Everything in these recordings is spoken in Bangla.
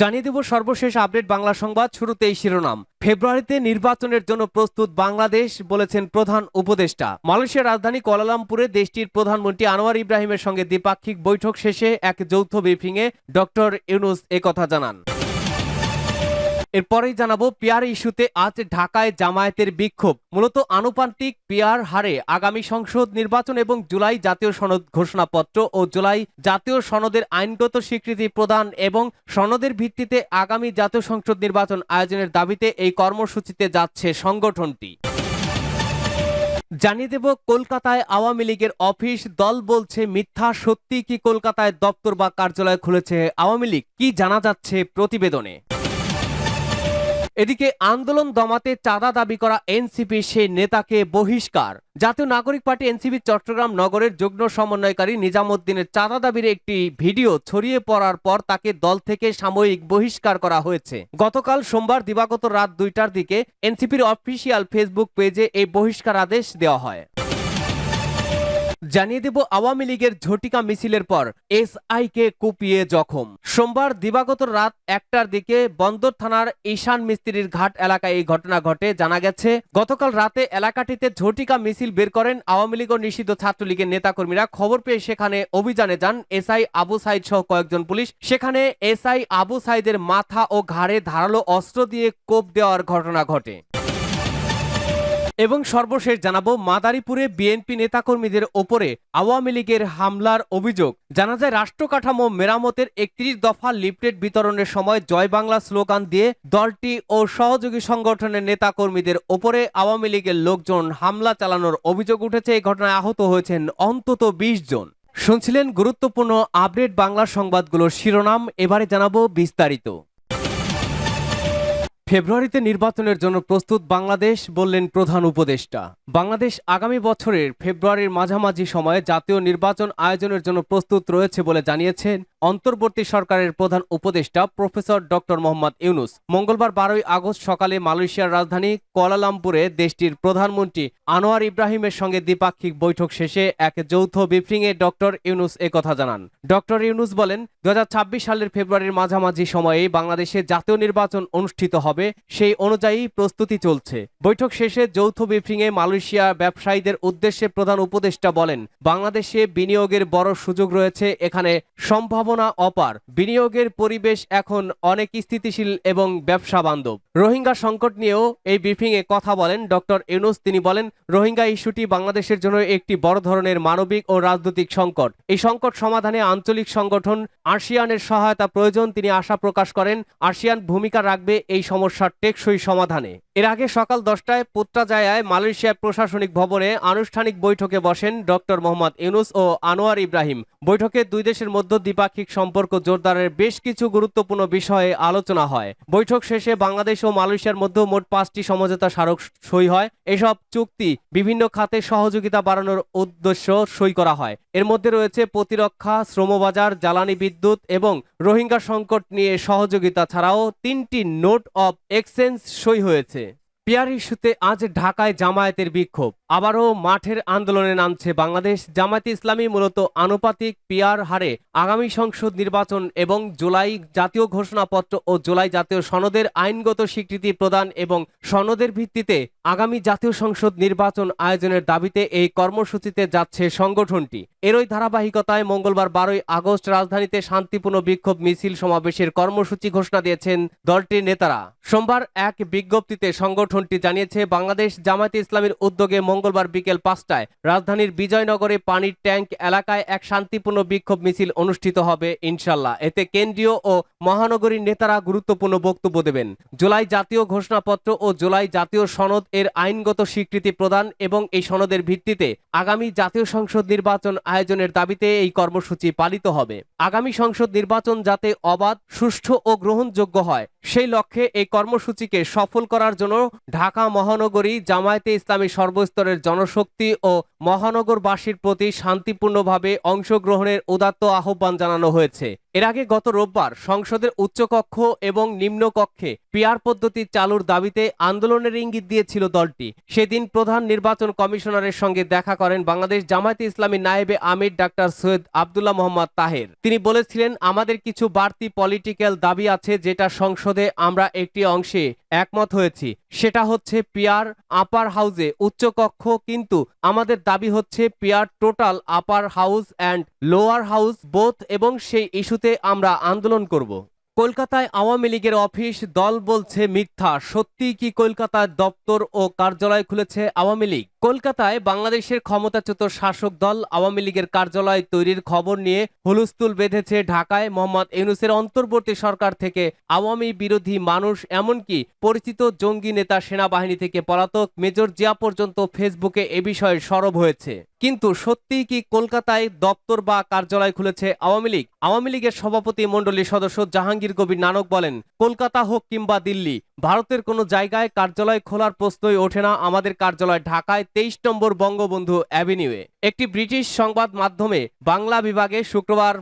জানিয়ে দেব সর্বশেষ আপডেট বাংলা সংবাদ শুরুতেই শিরোনাম। ফেব্রুয়ারিতে নির্বাচনের জন্য প্রস্তুত বাংলাদেশ, বলেছেন প্রধান উপদেষ্টা। মালয়েশিয়ার রাজধানী কোয়ালালামপুরে দেশটির প্রধানমন্ত্রী আনোয়ার ইব্রাহিমের সঙ্গে দ্বিপাক্ষিক বৈঠক শেষে এক যৌথ ব্রিফিংয়ে ডক্টর ইউনুস একথা জানান। এরপরেই জানাব, পিয়ার ইস্যুতে আজ ঢাকায় জামায়াতের বিক্ষোভ। মূলত আনুপান্তিক পিয়ার হারে আগামী সংসদ নির্বাচন এবং জুলাই জাতীয় সনদ ঘোষণাপত্র ও জুলাই জাতীয় সনদের আইনগত স্বীকৃতি প্রদান এবং সনদের ভিত্তিতে আগামী জাতীয় সংসদ নির্বাচন আয়োজনের দাবিতে এই কর্মসূচিতে যাচ্ছে সংগঠনটি। জানিয়ে দেব, কলকাতায় আওয়ামী লীগের অফিস দল বলছে, মিথ্যা সত্যি কি কলকাতায় দপ্তর বা কার্যালয় খুলেছে আওয়ামী লীগ? কি জানা যাচ্ছে প্রতিবেদনে? এদিকে আন্দোলন দমাতে চাঁদা দাবি করা এনসিপি সেই নেতাকে বহিষ্কার। জাতীয় নাগরিক পার্টি এনসিপি চট্টগ্রাম নগরের যুগ্ম সমন্বয়কারী নিজামুদ্দিনের চাঁদা দাবির একটি ভিডিও ছড়িয়ে পড়ার পর তাকে দল থেকে সাময়িক বহিষ্কার করা হয়েছে। গতকাল সোমবার দিবাগত রাত দুইটার দিকে এনসিপির অফিসিয়াল ফেসবুক পেজে এই বহিষ্কার আদেশ দেওয়া হয়। জানিয়ে দেব আওয়ামী লীগের ঝটিকা মিছিলের পর এসআই কে কুপিয়ে জখম। সোমবার দিবাগত রাত একটার দিকে বন্দর থানার ঈশান মিস্ত্রির ঘাট এলাকায় এই ঘটনা ঘটে। জানা গেছে, গতকাল রাতে এলাকাটিতে ঝটিকা মিছিল বের করেন আওয়ামী লীগ ও নিষিদ্ধ ছাত্রলীগের নেতাকর্মীরা। খবর পেয়ে সেখানে অভিযানে যান এসআই আবু সাইদ সহ কয়েকজন পুলিশ। সেখানে এসআই আবু সাইদের মাথা ও ঘাড়ে ধারালো অস্ত্র দিয়ে কোপ দেওয়ার ঘটনা ঘটে। এবং সর্বশেষ জানাব, মাদারীপুরে বিএনপি নেতাকর্মীদের ওপরে আওয়ামী লীগের হামলার অভিযোগ। জানা যায় রাষ্ট্র কাঠামো মেরামতের একত্রিশ দফা লিফলেট বিতরণের সময় জয় বাংলা স্লোগান দিয়ে দলটি ও সহযোগী সংগঠনের নেতাকর্মীদের ওপরে আওয়ামী লীগের লোকজন হামলা চালানোর অভিযোগ উঠেছে। এই ঘটনায় আহত হয়েছেন অন্তত বিশ জন। শুনছিলেন গুরুত্বপূর্ণ আপডেট বাংলা সংবাদগুলোর শিরোনাম। এবারে জানাব বিস্তারিত। ফেব্রুয়ারিতে নির্বাচনের জন্য প্রস্তুত বাংলাদেশ বললেন প্রধান উপদেষ্টা। বাংলাদেশ আগামী বছরের ফেব্রুয়ারির মাঝামাঝি সময়ে জাতীয় নির্বাচন আয়োজনের জন্য প্রস্তুত রয়েছে বলে জানিয়েছেন অন্তর্বর্তী সরকারের প্রধান উপদেষ্টা প্রফেসর ডক্টর মোহাম্মদ ইউনুস মঙ্গলবার বারোই আগস্ট সকালে মালয়েশিয়ার রাজধানী কোয়ালালামপুরে দেশটির প্রধানমন্ত্রী আনোয়ার ইব্রাহিমের সঙ্গে দ্বিপাক্ষিক বৈঠক শেষে এক যৌথ ব্রিফিংয়ে ডক্টর ইউনুস একথা জানান। ডক্টর ইউনুস বলেন দু হাজার ছাব্বিশ সালের ফেব্রুয়ারির মাঝামাঝি সময়ে বাংলাদেশে জাতীয় নির্বাচন অনুষ্ঠিত হবে, সেই অনুযায়ী প্রস্তুতি চলছে। বৈঠক শেষে যৌথ ব্রিফিংয়ে মালয়েশিয়া ব্যবসায়ীদের উদ্দেশ্যে প্রধান উপদেষ্টা বলেন, বাংলাদেশে বিনিয়োগের বড় সুযোগ রয়েছে, এখানে সম্ভাবনা অপার। বিনিয়োগের পরিবেশ এখন অনেক স্থিতিশীল এবং ব্যবসা বান্ধব। রোহিঙ্গা সংকট নিয়েও এই ব্রিফিংয়ে কথা বলেন ডক্টর ইউনুস। তিনি বলেন, রোহিঙ্গা ইস্যুটি বাংলাদেশের জন্য একটি বড় ধরনের মানবিক ও রাজনৈতিক সংকট। এই সংকট সমাধানে আঞ্চলিক সংগঠন আর্শিয়ানের সহায়তা প্রয়োজন তিনি আশা প্রকাশ করেন। আর্শিয়ান ভূমিকা রাখবে এই সমস্যার টেকসই সমাধানে। এর আগে সকাল দশটায় পুত্রাজায়ায় মালয়েশিয়ার প্রশাসনিক ভবনে আনুষ্ঠানিক বৈঠকে বসেন ডক্টর মোহাম্মদ ইউনুস ও আনোয়ার ইব্রাহিম। বৈঠকে দুই দেশের মধ্যে দ্বিপাক্ষিক সম্পর্ক জোরদারের বেশ কিছু গুরুত্বপূর্ণ বিষয়ে আলোচনা হয়। বৈঠক শেষে বাংলাদেশ ও মালয়েশিয়ার মধ্যে মোট পাঁচটি সমঝোতা স্মারক সই হয়। এসব চুক্তি বিভিন্ন খাতে সহযোগিতা বাড়ানোর উদ্দেশ্য সই করা হয়। এর মধ্যে রয়েছে প্রতিরক্ষা, শ্রমবাজার, জ্বালানি বিদ্যুৎ এবং রোহিঙ্গা সংকট নিয়ে সহযোগিতা ছাড়াও তিনটি নোট অব এক্সচেঞ্জ সই হয়েছে। পিয়ার ইস্যুতে আজ ঢাকায় জামায়াতের বিক্ষোভ। আবারও মাঠের আন্দোলনে নামছে বাংলাদেশ। জামায়াতে ইসলামী মূলত আনুপাতিক পিয়ার হারে আগামী সংসদ নির্বাচন এবং জুলাই জাতীয় ঘোষণাপত্র ও জুলাই জাতীয় সনদের আইনগত স্বীকৃতি প্রদান এবং সনদের ভিত্তিতে আগামী জাতীয় সংসদ নির্বাচন আয়োজনের দাবিতে এই কর্মসূচিতে যাচ্ছে সংগঠনটি। এরই ধারাবাহিকতায় মঙ্গলবার বারোই আগস্ট রাজধানীতে শান্তিপূর্ণ বিক্ষোভ মিছিল সমাবেশের কর্মসূচি ঘোষণা দিয়েছেন দলটির নেতারা। সোমবার এক বিজ্ঞপ্তিতে সংগঠনটি জানিয়েছে, বাংলাদেশ জামায়াতে ইসলামের উদ্যোগে মঙ্গলবার বিকেল পাঁচটায় রাজধানীর বিজয়নগরে পানির ট্যাঙ্ক এলাকায় এক শান্তিপূর্ণ বিক্ষোভ মিছিল অনুষ্ঠিত হবে, ইনশাল্লাহ। এতে কেন্দ্রীয় ও মহানগরীর নেতারা গুরুত্বপূর্ণ বক্তব্য দেবেন। জুলাই জাতীয় ঘোষণাপত্র ও জুলাই জাতীয় সনদ এর আইনগত স্বীকৃতি প্রদান এবং এই সনদের ভিত্তিতে আগামী জাতীয় সংসদ নির্বাচন আয়োজনের দাবিতে এই কর্মসূচি পালিত হবে। আগামী সংসদ নির্বাচন যাতে অবাধ, সুষ্ঠু ও গ্রহণযোগ্য হয় সেই লক্ষ্যে এই কর্মসূচিকে সফল করার জন্য ঢাকা মহানগরী জামায়াতে ইসলামী সর্বস্তরের জনশক্তি ও মহানগরবাসীর প্রতি শান্তিপূর্ণভাবে অংশগ্রহণের উদাত্ত আহ্বান জানানো হয়েছে। এর আগে গত রোববার সংসদের উচ্চকক্ষ এবং নিম্নকক্ষে পিয়ার পদ্ধতি চালুর দাবিতে আন্দোলনের ইঙ্গিত দিয়েছিল দলটি। সেদিন প্রধান নির্বাচন কমিশনারের সঙ্গে দেখা করেন বাংলাদেশ জামায়াতে ইসলামী নায়েবে আমির ডাক্তার সৈয়দ আবদুল্লাহ মোহাম্মদ তাহের। তিনি বলেছিলেন, আমাদের কিছু বাড়তি পলিটিক্যাল দাবি আছে যেটা সংসদে আমরা একটি অংশে একমত হয়েছি। সেটা হচ্ছে পিয়ার আপার হাউসে উচ্চকক্ষ, কিন্তু আমাদের দাবি হচ্ছে peer total upper house and lower house both এবং সেই ইস্যুতে আমরা আন্দোলন করব। কলকাতায় আওয়ামী লীগের অফিস, দল বলছে মিথ্যা। সত্যি কি কলকাতায় দপ্তর ও কার্যালয় খুলেছে আওয়ামী লীগ? কলকাতায় বাংলাদেশের ক্ষমতাচ্যুত শাসক দল আওয়ামী লীগের কার্যালয় তৈরির খবর নিয়ে হুলস্থুল বেঁধেছে ঢাকায় মোহাম্মদ ইউনুসের অন্তর্বর্তী সরকার থেকে আওয়ামী বিরোধী মানুষ, এমনকি পরিচিত জঙ্গি নেতা সেনাবাহিনী থেকে পলাতক মেজর জিয়া পর্যন্ত ফেসবুকে এ বিষয়ে সরব হয়েছে। কিন্তু সত্যিই কি কলকাতায় দপ্তর বা কার্যালয় খুলেছে আওয়ামী লীগ? আওয়ামী লীগের সভাপতি মণ্ডলীর সদস্য জাহাঙ্গীর কবির নানক বলেন, কলকাতা হোক কিংবা দিল্লি, ভারতের কোনো জায়গায় কার্যালয় খোলার প্রশ্নই ওঠে না। আমাদের কার্যালয় ঢাকায় তেইশ নম্বর বঙ্গবন্ধু অ্যাভিনিউয়ে। একটি ব্রিটিশ সংবাদ মাধ্যমে বাংলা বিভাগে শুক্রবার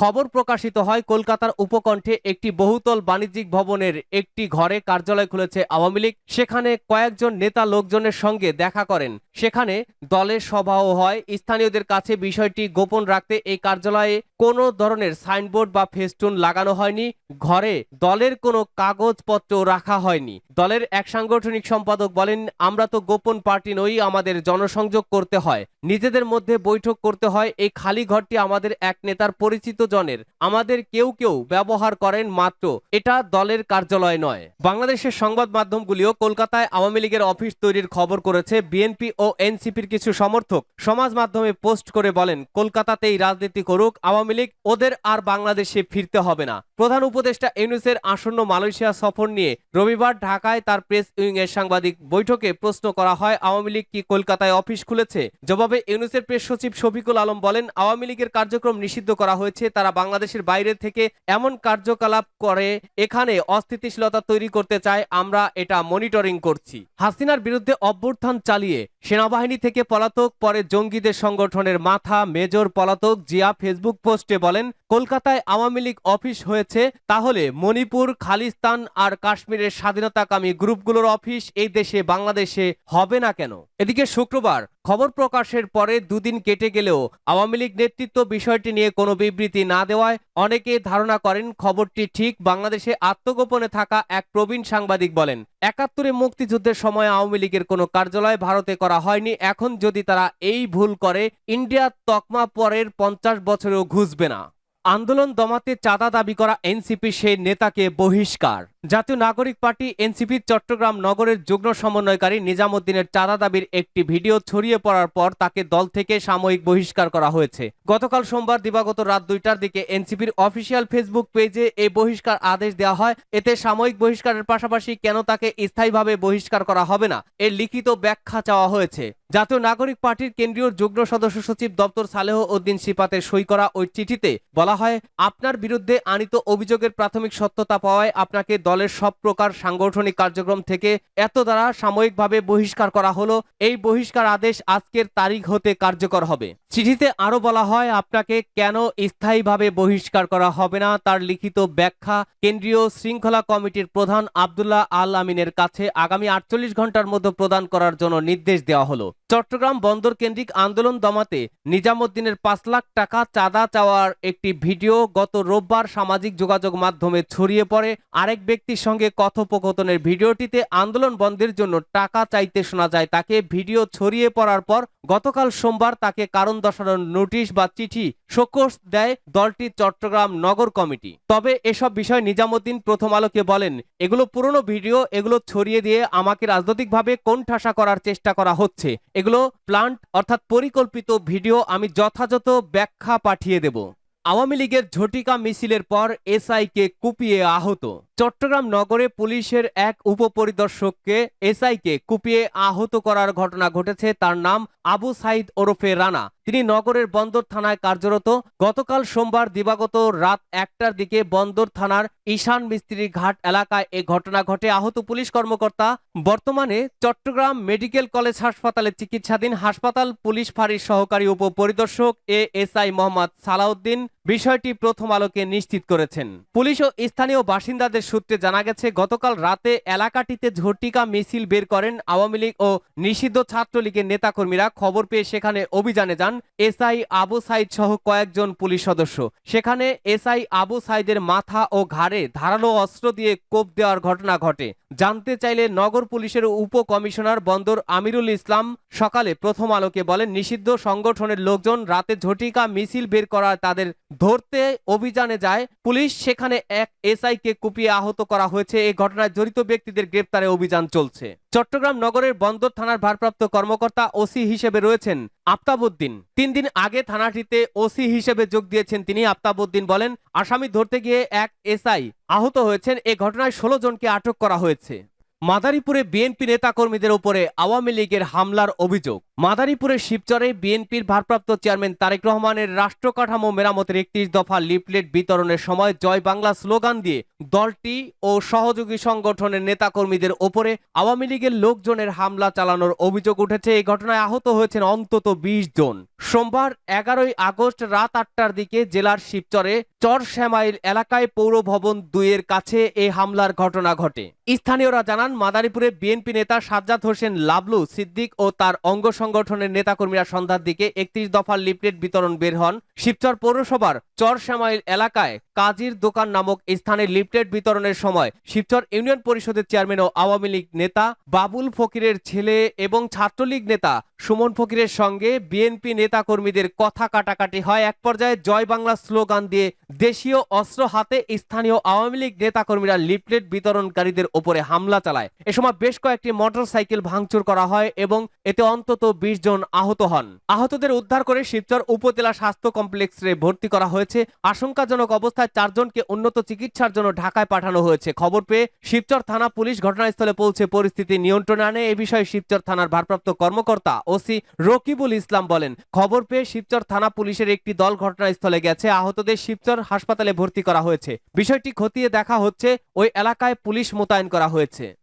খবর প্রকাশিত হয়, কলকাতার উপকণ্ঠে একটি বহুতল বাণিজ্যিক ভবনের একটি ঘরে কার্যালয় খুলেছে আওয়ামী লীগ। সেখানে কয়েকজন নেতা লোকজনের সঙ্গে দেখা করেন। সেখানে দলের সভাও হয়। স্থানীয়দের কাছে বিষয়টি গোপন রাখতে এই কার্যালয়ে কোনো ধরনের সাইনবোর্ড বা ফেস্টুন লাগানো হয়নি। ঘরে দলের কোনো কাগজপত্র রাখা হয়নি। দলের এক সাংগঠনিক সম্পাদক বলেন, আমরা তো গোপন পার্টি নই, আমাদের জনসংযোগ করতে হয়। নিজেদের মধ্যে বৈঠক করতে হয়। এই খালি ঘরটি আমাদের এক নেতার পরিচিত জনের। আমাদের কেউ কেউ ব্যবহার করেন মাত্র। এটা দলের কার্যালয় নয়। বাংলাদেশের সংবাদ মাধ্যমগুলিও কলকাতায় আওয়ামী লীগের অফিস তৈরির খবর করেছে। বিএনপি ও এনসিপির কিছু সমর্থক সমাজ মাধ্যমে পোস্ট করে বলেন, কলকাতাতেই রাজনীতি করুক, আওয়ামী লীগ ওদের আর বাংলাদেশে ফিরতে হবে না। প্রধান উপদেষ্টা ইউনুসের আসন্ন মালয়েশিয়া সফর নিয়ে রবিবার ঢাকায় তার প্রেস উইং এর সাংবাদিক বৈঠকে প্রশ্ন করা হয়, আওয়ামী লীগ কি কলকাতায় অফিস খুলেছে? জবাবে ইউনুসের প্রেস সচিব শফিকুল আলম বলেন, আওয়ামী লীগের কার্যক্রম নিষিদ্ধ করা হয়েছে। তারা বাংলাদেশের বাইরে থেকে এমন কার্যকলাপ করে, এখানে অস্থিতিশীলতা তৈরি করতে চায়। আমরা এটা মনিটরিং করছি। হাসিনার বিরুদ্ধে অভ্যুত্থান চালিয়ে সেনাবাহিনী থেকে পলাতক, পরে জঙ্গিদের সংগঠনের মাথা, মেজর পলাতক জিয়া ফেসবুক পোস্টে বলেন, কলকাতায় আওয়ামী লীগ অফিস হয়েছে, তাহলে মণিপুর, খালিস্তান আর কাশ্মীরের স্বাধীনতাকামী গ্রুপগুলোর অফিস এই দেশে, বাংলাদেশে হবে না কেন? এদিকে শুক্রবার খবর প্রকাশের পরে দুদিন কেটে গেলেও আওয়ামী লীগ নেতৃত্ব বিষয়টি নিয়ে কোনো বিবৃতি না দেওয়ায় অনেকে ধারণা করেন খবরটি ঠিক বাংলাদেশে আত্মগোপনে থাকা এক প্রবীণ সাংবাদিক বলেন, একাত্তরে মুক্তিযুদ্ধের সময় আওয়ামী লীগের কোনো কার্যালয় ভারতে করা হয়নি, এখন যদি তারা এই ভুল করে ইন্ডিয়ার তকমা পরের পঞ্চাশ বছরেও ঘুষবে না। আন্দোলন দমাতে চাঁদা দাবি করা এনসিপি সেই নেতাকে বহিষ্কার। জাতীয় নাগরিক পার্টি এনসিপির চট্টগ্রাম নগরের যুগ্ম সমন্বয়কারী নিজামুদ্দিনের চাঁদা দাবির একটি ভিডিও ছড়িয়ে পড়ার পর তাকে দল থেকে সাময়িক বহিষ্কার করা হয়েছে। গতকাল সোমবার দিবাগত রাত দুইটার দিকে এনসিপির অফিসিয়াল ফেসবুক পেজে এই বহিষ্কার আদেশ দেওয়া হয়। এতে সাময়িক বহিষ্কারের পাশাপাশি কেন তাকে স্থায়ীভাবে বহিষ্কার করা হবে না, এর লিখিত ব্যাখ্যা চাওয়া হয়েছে। জাতীয় নাগরিক পার্টির কেন্দ্রীয় যুগ্ম সদস্য সচিব দপ্তর সালেহ উদ্দিন সিপাতের সই করা ওই চিঠিতে বলা হয়, আপনার বিরুদ্ধে আনিত অভিযোগের প্রাথমিক সত্যতা পাওয়ায় আপনাকে দলের সব প্রকার সাংগঠনিক কার্যক্রম থেকে এত দ্বারা সাময়িকভাবে বহিষ্কার করা হলো, এই বহিষ্কার আদেশ আজকের তারিখ হতে কার্যকর হবে। চিঠিতে আরও বলা হয়, আপনাকে কেন স্থায়ীভাবে বহিষ্কার করা হবে না? তার লিখিত ব্যাখ্যা কেন্দ্রীয় শৃঙ্খলা কমিটির প্রধান আব্দুল্লাহ আল আমিনের কাছে আগামী আটচল্লিশ ঘণ্টার মধ্যে প্রদান করার জন্য নির্দেশ দেওয়া হলো। চট্টগ্রাম বন্দর কেন্দ্রিক আন্দোলন দমাতে নিজামুদ্দিনের পাঁচ লাখ টাকা চাঁদা চাওয়ার একটি ভিডিও গত রোববার সামাজিক যোগাযোগ মাধ্যমে ছড়িয়ে পড়ে। আরেক ব্যক্তির সঙ্গে কথোপকথনের ভিডিওটিতে আন্দোলন বন্ধের জন্য টাকা চাইতে শোনা যায়। তাকে ভিডিও ছড়িয়ে পড়ার পর গতকাল সোমবার তাকে কারণ দর্শানোর নোটিশ বা চিঠি শোকস দেয় দলটির চট্টগ্রাম নগর কমিটি। তবে এসব বিষয় নিজামুদ্দিন প্রথম আলোকে বলেন, এগুলো পুরনো ভিডিও, এগুলো ছড়িয়ে দিয়ে আমাকে রাজনৈতিকভাবে কোণঠাসা করার চেষ্টা করা হচ্ছে। এগুলো প্লান্ট অর্থাৎ পরিকল্পিত ভিডিও আমি যথাযথ ব্যাখ্যা পাঠিয়ে দেব। আওয়ামী লীগের ঝটিকা মিছিলের পর এসআইকে কুপিয়ে আহত। চট্টগ্রাম নগরে পুলিশের এক উপপরিদর্শককে এসআইকে কুপিয়ে আহত করার ঘটনা ঘটেছে, তার নাম আবু সাইদ ওরফে রানা। তিনি নগরের বন্দর থানায় কার্যরত। গতকাল সোমবার দিবাগত রাত একটার দিকে বন্দর থানার ঈশান মিস্ত্রি ঘাট এলাকায় এ ঘটনা ঘটে। আহত পুলিশ কর্মকর্তা বর্তমানে চট্টগ্রাম মেডিকেল কলেজ হাসপাতালে চিকিৎসাধীন হাসপাতাল পুলিশ ফাঁড়ির সহকারী উপপরিদর্শক A S I Mohammad Salauddin বিষয়টি প্রথম আলোকে নিশ্চিত করেছেন। পুলিশ ও স্থানীয় বাসিন্দাদের সূত্রে জানা গেছে, গতকাল রাতে এলাকাটিতে ঝটিকা মিছিল বের করেন আওয়ামী লীগ ও নিষিদ্ধ ছাত্রলীগের নেতাকর্মীরা। খবর পেয়ে সেখানে অভিযানে যান এসআই আবু সাইদ সহ কয়েকজন পুলিশ সদস্য। সেখানে এসআই আবু সাইদের মাথা ও ঘাড়ে ধারালো অস্ত্র দিয়ে কোপ দেওয়ার ঘটনা ঘটে। জানতে চাইলে নগর পুলিশের উপ কমিশনার বন্দর আমিরুল ইসলাম সকালে প্রথম আলোকে বলেন, নিষিদ্ধ সংগঠনের লোকজন রাতে ঝটিকা মিছিল বের করা তাদের ধরতে অভিযানে যায়। পুলিশ সেখানে এক এসআইকে কুপিয়ে আহত করা হয়েছে। এই ঘটনায় জড়িত ব্যক্তিদের গ্রেপ্তারে অভিযান চলছে। চট্টগ্রাম নগরের বন্দর থানার ভারপ্রাপ্ত কর্মকর্তা ওসি হিসেবে রয়েছেন আফতাবউদ্দিন। তিন দিন আগে থানাটিতে ওসি হিসেবে যোগ দিয়েছেন তিনি। আফতাবউদ্দিন বলেন, আসামি ধরতে গিয়ে এক এসআই আহত হয়েছেন। এ ঘটনায় ষোলো জনকে আটক করা হয়েছে। মাদারীপুরে বিএনপি নেতাকর্মীদের উপরে আওয়ামী লীগের হামলার অভিযোগ। মাদারীপুরের শিবচরে বিএনপির ভারপ্রাপ্ত চেয়ারম্যান তারেক রহমানের রাষ্ট্র কাঠামো মেরামতের একত্রিশ দফা লিফলেট বিতরণের সময় জয় বাংলা স্লোগান দিয়ে দলটি ও সহযোগী সংগঠনের নেতাকর্মীদের ওপরে আওয়ামী লীগের লোকজনের হামলা চালানোর অভিযোগ উঠেছে। এই ঘটনায় আহত হয়েছেন অন্তত বিশ জন। সোমবার এগারোই আগস্ট রাত আটটার দিকে জেলার শিবচরে চর শ্যামাইল এলাকায় পৌর ভবন দুইয়ের কাছে এই হামলার ঘটনা ঘটে। স্থানীয়রা জানান মাদারীপুরে বিএনপি নেতা সাজ্জাদ হোসেন লাবলু, সিদ্দিক ও তার অঙ্গ সংগঠনের নেতাকর্মীরা সন্ধ্যার দিকে একত্রিশ দফার লিফলেট বিতরণ বের হন। শিবচর পৌরসভার চর শ্যামাইল এলাকায় কাজীর দোকান নামক স্থানে লিফলেট বিতরণের সময় শিবচর ইউনিয়ন পরিষদের চেয়ারম্যান ও আওয়ামী লীগ নেতা বাবুল ফকিরের ছেলে এবং ছাত্রলীগ নেতা সুমন ফকিরের সঙ্গে বিএনপি নেতাকর্মীদের কথা কাটাকাটি হয়। এক পর্যায়ে জয় বাংলা স্লোগান দিয়ে দেশীয় অস্ত্র হাতে স্থানীয় আওয়ামী লীগ নেতাকর্মীরা লিফলেট বিতরণকারীদের ওপরে হামলা চালায়। এ সময় বেশ কয়েকটি মোটরসাইকেল ভাঙচুর করা হয় এবং এতে অন্তত বিশ জন আহত হন। আহতদের উদ্ধার করে শিবচর উপজেলা স্বাস্থ্য কমপ্লেক্সে ভর্তি করা হয়েছে। আশঙ্কাজনক অবস্থায় চারজনকে উন্নত চিকিৎসার জন্য ঢাকায় পাঠানো হয়েছে। খবর পেয়ে শিবচর থানা পুলিশ ঘটনাস্থলে পৌঁছে পরিস্থিতি নিয়ন্ত্রণে আনে। এ বিষয়ে শিবচর থানার ভারপ্রাপ্ত কর্মকর্তা ওসি রকিবুল ইসলাম বলেন, খবর পেয়ে শিবচর থানা পুলিশের একটি দল ঘটনাস্থলে গেছে। আহতদের শিবচর হাসপাতালে ভর্তি করা হয়েছে। বিষয়টি খতিয়ে দেখা হচ্ছে। ওই এলাকায় পুলিশ মোতায়েন করা হয়েছে।